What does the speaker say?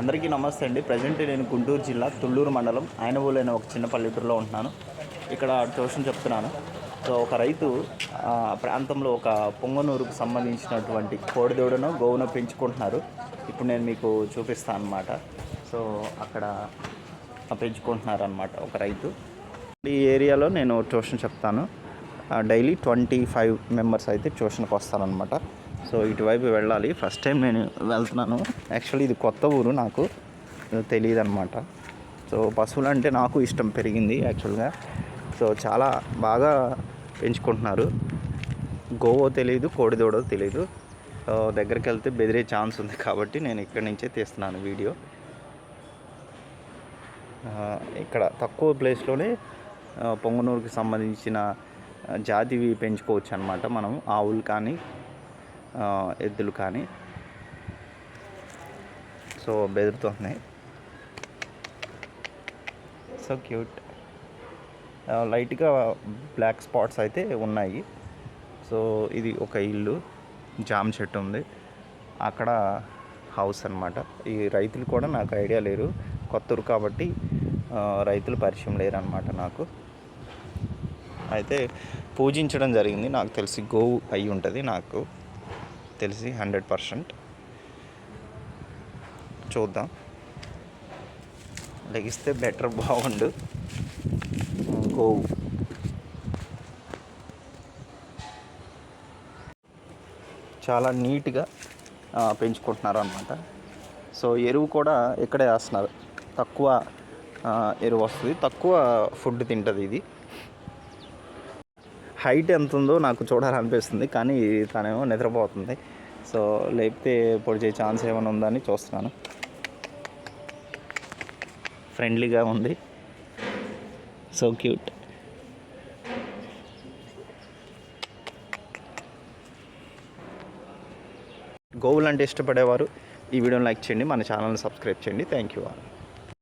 అందరికీ నమస్తే అండి. ప్రజెంట్ నేను గుంటూరు జిల్లా తుళ్ళూరు మండలం ఆయనవోలు అనే ఒక చిన్న పల్లెటూరులో ఉంటున్నాను. ఇక్కడ ట్యూషన్ చెప్తున్నాను. సో ఒక రైతు ఆ ప్రాంతంలో ఒక పొంగనూరుకు సంబంధించినటువంటి కోడిదూడను గోవును పెంచుకుంటున్నారు. ఇప్పుడు నేను మీకు చూపిస్తాను అనమాట సో అక్కడ పెంచుకుంటున్నారు అనమాట ఒక రైతు. ఈ ఏరియాలో నేను ట్యూషన్ చెప్తాను. డైలీ ట్వంటీ ఫైవ్ మెంబర్స్ అయితే ట్యూషన్కి వస్తారనమాట సో ఇటువైపు వెళ్ళాలి. ఫస్ట్ టైం నేను వెళ్తున్నాను. యాక్చువల్లీ ఇది కొత్త ఊరు నాకు. తెలియదు అనమాట సో పశువులు అంటే నాకు ఇష్టం పెరిగింది యాక్చువల్గా సో చాలా బాగా పెంచుకుంటున్నారు. గోవో తెలియదు కోడిదోడో తెలియదు దగ్గరికి వెళ్తే బెదిరే ఛాన్స్ ఉంది కాబట్టి నేను ఇక్కడి నుంచే తీస్తున్నాను వీడియో. ఇక్కడ తక్కువ ప్లేస్లోనే పొంగనూరుకి సంబంధించిన జాతివి పెంచుకోవచ్చు అనమాట మనం. ఆవులు కానీ ఎద్దులు కానీ. సో బెదురుతున్నాయి సో క్యూట్. లైట్గా బ్లాక్ స్పాట్స్ అయితే ఉన్నాయి. సో ఇది ఒక ఇల్లు. జామ చెట్టు ఉంది. అక్కడ హౌస్ అనమాట ఈ రైతులు కూడా నాకు ఐడియా లేరు. కొత్తరు కాబట్టి రైతులు పరిచయం లేరు నాకు. అయితే పూజించడం జరిగింది. నాకు తెలిసి గోవు అయి ఉంటుంది నాకు. తెలిసి హండ్రెడ్ పర్సెంట్. చూద్దాం. లెగిస్తే బెటర్ బాగుండు. గోవు చాలా నీట్గా పెంచుకుంటున్నారు అనమాట సో ఎరువు కూడా ఇక్కడే వేస్తున్నారు. తక్కువ ఎరువు వస్తుంది. తక్కువ ఫుడ్ తింటుంది ఇది. హైట్ ఎంత ఉందో నాకు చూడాలనిపిస్తుంది కానీ తనేమో నిద్రపోతుంది. సో లేకపోతే పొడిచే ఛాన్స్ ఏమైనా ఉందని చూస్తున్నాను. ఫ్రెండ్లీగా ఉంది. So cute. గోవులు అంటే ఇష్టపడేవారు ఈ వీడియోని లైక్ చేయండి మన ఛానల్ని సబ్స్క్రైబ్ చేయండి. Thank you all.